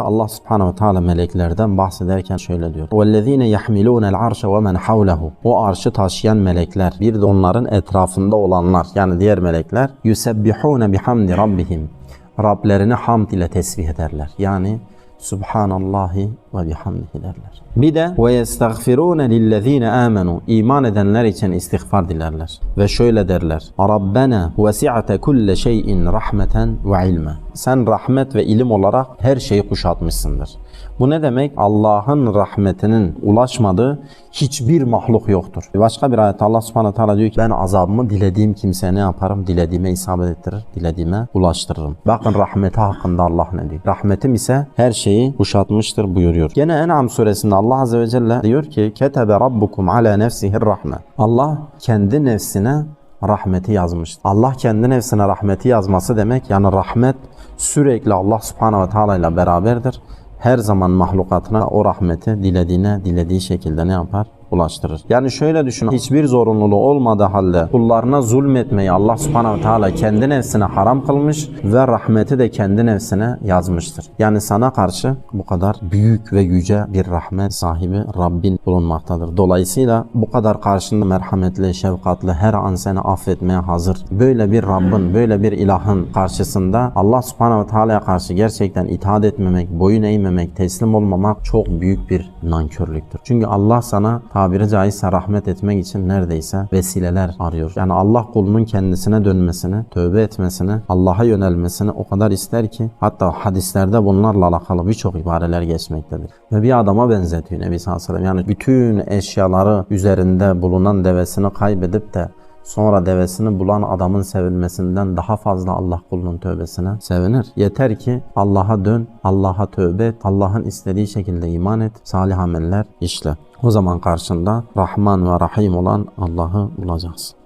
Allah subhanehu ve teala meleklerden bahsederken şöyle diyor. وَالَّذ۪ينَ يَحْمِلُونَ الْعَرْشَ وَمَنْ حَوْلَهُ O arşı taşıyan melekler, bir de onların etrafında olanlar, yani diğer melekler يُسَبِّحُونَ بِحَمْدِ رَبِّهِمْ Rablerini hamd ile tesbih ederler. Yani Subhanallahi ve bihamdihi derler. Bir de ve yestagfirune lillezine amenu iman edenler için istiğfar dilerler. Ve şöyle derler. Rabbena vesi'ate kulle şeyin rahmeten ve ilme. Sen rahmet ve ilim olarak her şeyi kuşatmışsındır. Bu ne demek? Allah'ın rahmetinin ulaşmadığı hiçbir mahluk yoktur. Başka bir ayet Allah subhanahu teala diyor ki ben azabımı dilediğim kimseye ne yaparım? Dilediğime isabet ettirir, dilediğime ulaştırırım. Bakın rahmeti hakkında Allah ne diyor? Rahmetim ise her şeyi kuşatmıştır buyuruyor. Gene En'am suresinde Allah azze ve celle diyor ki ketebe rabbukum ala nefsihir rahme. Allah kendi nefsine rahmeti yazmıştır. Allah kendi nefsine rahmeti yazması demek yani rahmet sürekli Allah subhanahu ve teala ile beraberdir her zaman mahlukatına o rahmeti dilediğine dilediği şekilde ne yapar? Ulaştırır. Yani şöyle düşünün. Hiçbir zorunluluğu olmadığı halde kullarına zulmetmeyi Allah subhanahu teala kendi nefsine haram kılmış ve rahmeti de kendi nefsine yazmıştır. Yani sana karşı bu kadar büyük ve yüce bir rahmet sahibi Rabbin bulunmaktadır. Dolayısıyla bu kadar karşında merhametli, şefkatli, her an seni affetmeye hazır. Böyle bir Rabbin, böyle bir ilahın karşısında Allah subhanahu teala'ya karşı gerçekten itaat etmemek, boyun eğmemek, teslim olmamak çok büyük bir nankörlüktür. Çünkü Allah sana tabiri caizse rahmet etmek için neredeyse vesileler arıyor. Yani Allah kulunun kendisine dönmesini, tövbe etmesini, Allah'a yönelmesini o kadar ister ki hatta hadislerde bunlarla alakalı birçok ibareler geçmektedir. Ve bir adama benzetiyor Nebi sallallahu aleyhi ve sellem. Yani bütün eşyaları üzerinde bulunan devesini kaybedip de Sonra devesini bulan adamın sevinmesinden daha fazla Allah kulunun tövbesine sevinir. Yeter ki Allah'a dön, Allah'a tövbe et, Allah'ın istediği şekilde iman et, salih ameller işle. O zaman karşında Rahman ve Rahim olan Allah'ı bulacaksın.